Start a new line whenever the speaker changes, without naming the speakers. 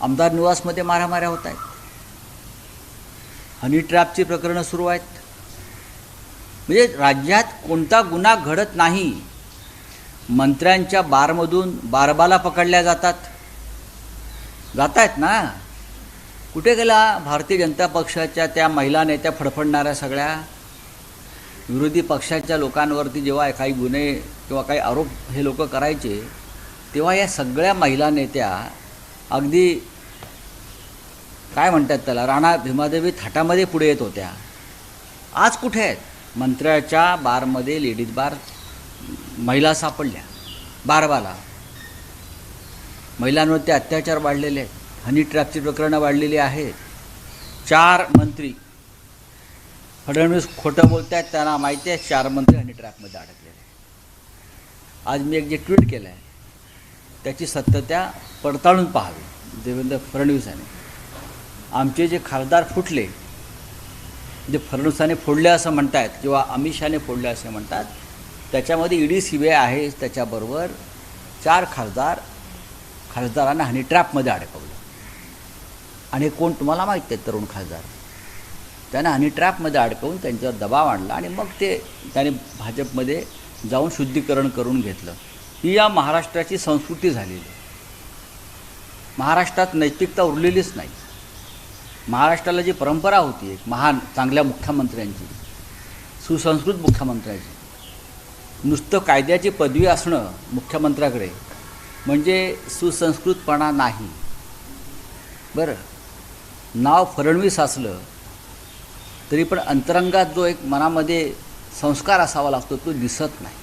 आमदार निवासमध्ये मारामाऱ्या होत आहेत. हनी ट्रॅपची प्रकरणं सुरू आहेत. म्हणजे राज्यात कोणता गुन्हा घडत नाही मंत्र्यांच्या बारमधून बारबाला पकडल्या जातात. जात आहेत ना? कुठे गेला भारतीय जनता पक्षाच्या त्या महिला नेत्या फडफडणाऱ्या सगळ्या? विरोधी पक्षाच्या लोकांवरती जेव्हा काही गुन्हे किंवा काही आरोप हे लोक करायचे तेव्हा या सगळ्या महिला नेत्या अगदी काय म्हणतात त्याला राणा भीमादेवी थाटामध्ये पुढे येत होत्या. आज कुठे आहेत? मंत्र्याच्या बारमध्ये लेडीज बार महिला सापडल्या. बारबाला. महिलांवरती अत्याचार वाढलेले आहेत. हनी ट्रॅपची प्रकरणं वाढलेली आहेत. चार मंत्री. फडणवीस खोटं बोलत आहेत त्यांना माहिती आहे चार मंत्री हनी ट्रॅपमध्ये अडकलेले आज मी एक जे ट्विट केलं आहे त्याची सत्यता पडताळून पाहावी देवेंद्र फडणवीसाने आमचे जे खासदार फुटले जे फडणवीसाने फोडले असं म्हणतात किंवा अमित शहाने फोडले असे म्हणतात त्याच्यामध्ये ईडी सी बी आय आहे त्याच्याबरोबर चार खासदार खासदारांना हनी ट्रॅपमध्ये अडकवलं. आणि हे कोण तुम्हाला माहीत आहे तरुण खासदार? त्यांना हनी ट्रॅपमध्ये अडकवून त्यांच्यावर दबाव आणला आणि मग ते त्याने भाजपमध्ये जाऊन शुद्धीकरण करून घेतलं. ही या महाराष्ट्राची संस्कृती झालेली आहे. महाराष्ट्रात नैतिकता उरलेलीच नाही. महाराष्ट्राला जी परंपरा होती एक महान चांगल्या मुख्यमंत्र्यांची सुसंस्कृत मुख्यमंत्र्यांची नुसतं कायद्याची पदवी असणं मुख्यमंत्र्याकडे म्हणजे सुसंस्कृतपणा नाही. बरं नाव फडणवीस असलं तरी पण अंतरंगात जो एक मनामध्ये संस्कार असावा लागतो तो दिसत नाही.